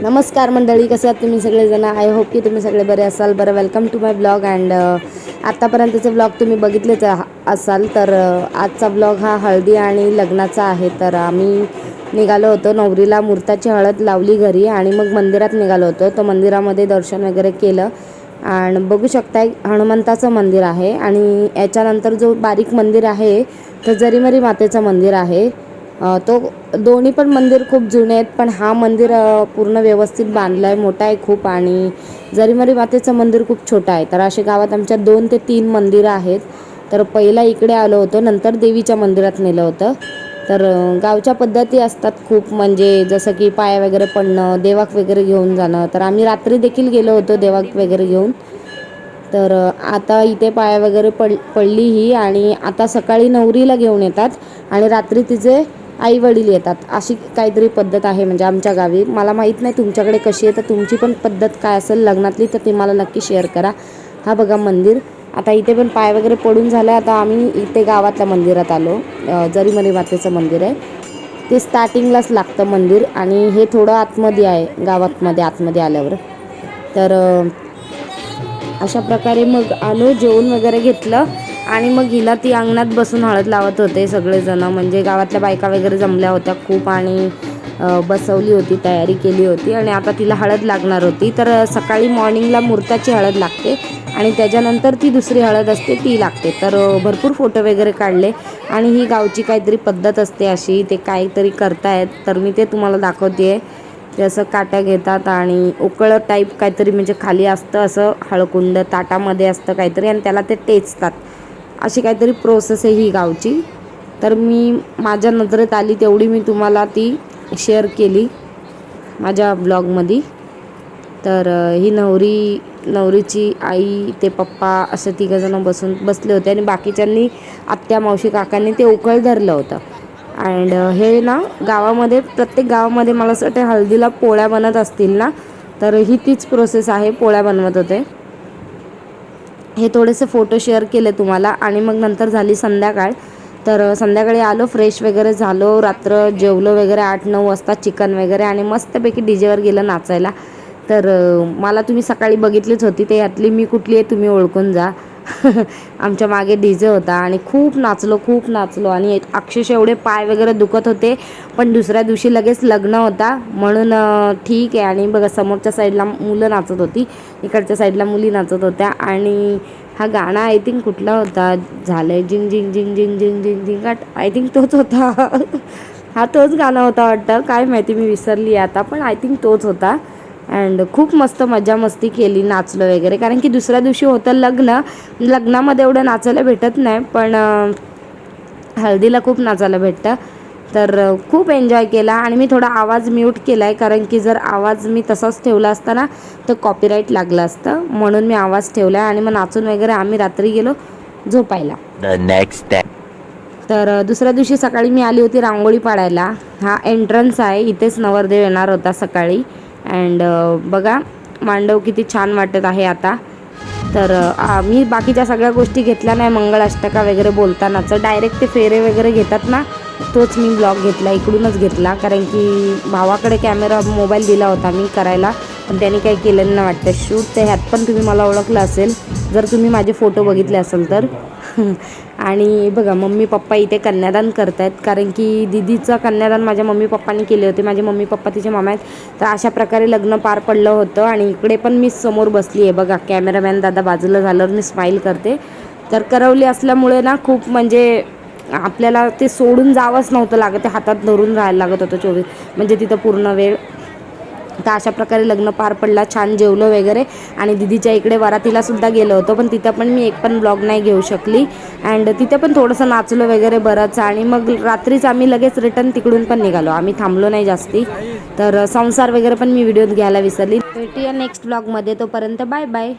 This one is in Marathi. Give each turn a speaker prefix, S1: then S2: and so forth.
S1: नमस्कार मंडळी कसे आहात तुम्ही सगळेजण? आय होप की तुम्ही सगळे बरे असाल. बरं welcome to my blog and आत्तापर्यंतचे blog तुम्ही बघितलेच असाल तर आजचा ब्लॉग हा हळदी आणि लग्नाचा आहे. तर आम्ही निघालो होतो नवरीला मुहूर्ताची हळद लावली घरी आणि मग मंदिरात निघालो होतो. तर मंदिरामध्ये दर्शन वगैरे केलं. आणि बघू शकताय हनुमंताचं मंदिर आहे. आणि याच्यानंतर जो बारीक मंदिर आहे तर जरीमरी मातेचं मंदिर आहे. तो दोन्ही पण मंदिर खूप जुने आहेत पण हा मंदिर पूर्ण व्यवस्थित बांधला आहे मोठा आहे खूप आणि जरीमरी मातेचं मंदिर खूप छोटं आहे. तर असे गावात आमच्या दोन ते तीन मंदिरं आहेत. तर पहिला इकडे आलो होतो नंतर देवीच्या मंदिरात नेलं होतं. तर गावच्या पद्धती असतात खूप म्हणजे जसं की पाया वगैरे पडणं देवाक वगैरे घेऊन जाणं. तर आम्ही रात्री देखील गेलो होतो देवाक वगैरे घेऊन. तर आता इथे पाया वगैरे पड पडली ही आणि आता सकाळी नवरीला घेऊन येतात आणि रात्री तिचे आई वडील येतात. अशी काहीतरी पद्धत आहे म्हणजे आमच्या गावी. मला माहीत नाही तुमच्याकडे कशी आहे तर तुमची पण पद्धत काय असेल लग्नातली तर ती मला नक्की शेअर करा. हा बघा मंदिर. आता इथे पण पाय वगैरे पडून झालं आता आम्ही इथे गावातल्या मंदिरात आलो. जरीमरी मातेचं मंदिर आहे. ते स्टार्टिंगलाच लागतं मंदिर आणि हे थोडं आतमध्ये आहे गावातमध्ये आतमध्ये आल्यावर. तर अशा प्रकारे मग आलो जेवण वगैरे घेतलं. आणि मग हिला ती अंगणात बसून हळद लावत होते सगळेजण. म्हणजे गावातल्या बायका वगैरे जमल्या होत्या खूप आणि बसवली होती तयारी केली होती. आणि आता तिला हळद लागणार होती. तर सकाळी मॉर्निंगला मुहूर्ताची हळद लागते आणि त्याच्यानंतर ती दुसरी हळद असते ती लागते. तर भरपूर फोटो वगैरे काढले आणि ही गावची काहीतरी पद्धत असते अशी ते काहीतरी करतायत. तर मी ते तुम्हाला दाखवते. ते असं काट्या घेतात आणि उकळं टाईप काहीतरी म्हणजे खाली असतं असं हळकुंड ताटामध्ये असतं काहीतरी आणि त्याला ते टेचतात. अशी काहीतरी प्रोसेस आहे ही गावची. तर मी माझ्या नजरेत आली तेवढी मी तुम्हाला ती शेअर केली माझ्या ब्लॉगमध्ये तर ही नवरी नवरीची आई ते पप्पा असे तिघंजणं बसून बसले होते आणि बाकीच्यांनी आत्या मावशी काकांनी ते उकळ धरलं होतं. अँड हे ना गावामध्ये प्रत्येक गावामध्ये मला असं वाटतं हळदीला पोळ्या बनत असतील ना? तर ही तीच प्रोसेस आहे पोळ्या बनवत होते. हे थोडेसे फोटो शेअर केले तुम्हाला आणि मग नंतर झाली संध्याकाळ. तर संध्याकाळी आलो फ्रेश वगैरे झालो रात्र जेवलो वगैरे आठ नऊ वाजता चिकन वगैरे आणि मस्तपैकी डीजेवर गेलं नाचायला. तर मला तुम्ही सकाळी बघितलीच होती ते यातली मी कुठली आहे तुम्ही ओळखून जा. आमच्या मागे डीजे होता आणि खूप नाचलो खूप नाचलो. आणि अक्षरशः एवढे पाय वगैरे दुखत होते पण दुसऱ्या दिवशी लगेच लग्न होता. म्हणून ठीक आहे. आणि बघा समोरच्या साईडला मुलं नाचत होती. इकडच्या साईडला मुली नाचत होत्या. आणि हा गाणं आय थिंक कुठला होता? झालंय जिंग जिंग जिंग जिंग जिंग जिंग जिंग. आय थिंक तोच होता. हा तोच गाणं होता वाटतं. काय माहिती मी विसरली आता पण आय थिंक तोच होता. अँड खूप मस्त मजा मस्ती केली नाचलो वगैरे. कारण की दुसऱ्या दिवशी होतं लग्न. लग्नामध्ये एवढं नाचायला भेटत नाही पण हळदीला खूप नाचायला भेटतं. तर खूप एन्जॉय केला आणि मी थोडा आवाज म्यूट केला आहे कारण की जर आवाज मी तसाच ठेवला असता ना तर कॉपीराईट लागलं असतं. म्हणून मी आवाज ठेवला आहे आणि मग नाचून वगैरे आम्ही रात्री गेलो झोपायला.
S2: Day.
S1: तर दुसऱ्या दिवशी सकाळी मी आली होती रांगोळी पाडायला. हा एंट्रन्स आहे. इथेच नवरदेव येणार होता सकाळी. अँड uh, बघा मांडव किती छान वाटत आहे आता. तर uh, मी बाकीच्या सगळ्या गोष्टी घेतल्या नाही मंगळाष्टका वगैरे बोलतानाच. डायरेक्ट ते फेरे वगैरे घेतात ना तोच मी ब्लॉग घेतला इकडूनच घेतला. कारण की भावाकडे कॅमेरा मोबाईल दिला होता मी करायला. पण त्याने काही केलेलं नाही वाटतं. शूट तर ह्यात पण तुम्ही मला ओळखलं असेल. जर तुम्ही माझे फोटो बघितले असेल तर. आणि बघा मम्मी पप्पा इथे कन्यादान करत आहेत कारण की दिदीचं कन्यादान माझ्या मम्मी पप्पांनी केले होते. माझे मम्मी पप्पा तिचे मामा आहेत. तर अशा प्रकारे लग्न पार पडलं होतं. आणि इकडे पण मी समोर बसली आहे बघा. कॅमेरामॅन दादा बाजूला झाल्यावर मी स्माईल करते. तर करवली असल्यामुळे ना खूप म्हणजे आपल्याला ते सोडून जावंच नव्हतं लागत. ते हातात धरून राहायला लागत होतं चोवीस. म्हणजे तिथं पूर्ण वेळ तर अशा प्रकारे लग्न पार पडला छान जेवलो वगैरे. आणि दिदीच्या इकडे वरातीला सुद्धा गेलो होतो पण तिथं पण मी एक पण ब्लॉग नाही घेऊ शकली. अँड तिथे पण थोडंसं नाचलो वगैरे बरंच. आणि मग रात्रीच आम्ही लगेच रिटर्न तिकडून पण निघालो. आम्ही थांबलो नाही जास्ती. तर संसार वगैरे पण मी व्हिडिओत घ्यायला विसरली. भेटूया नेक्स्ट ब्लॉगमध्ये तोपर्यंत बाय बाय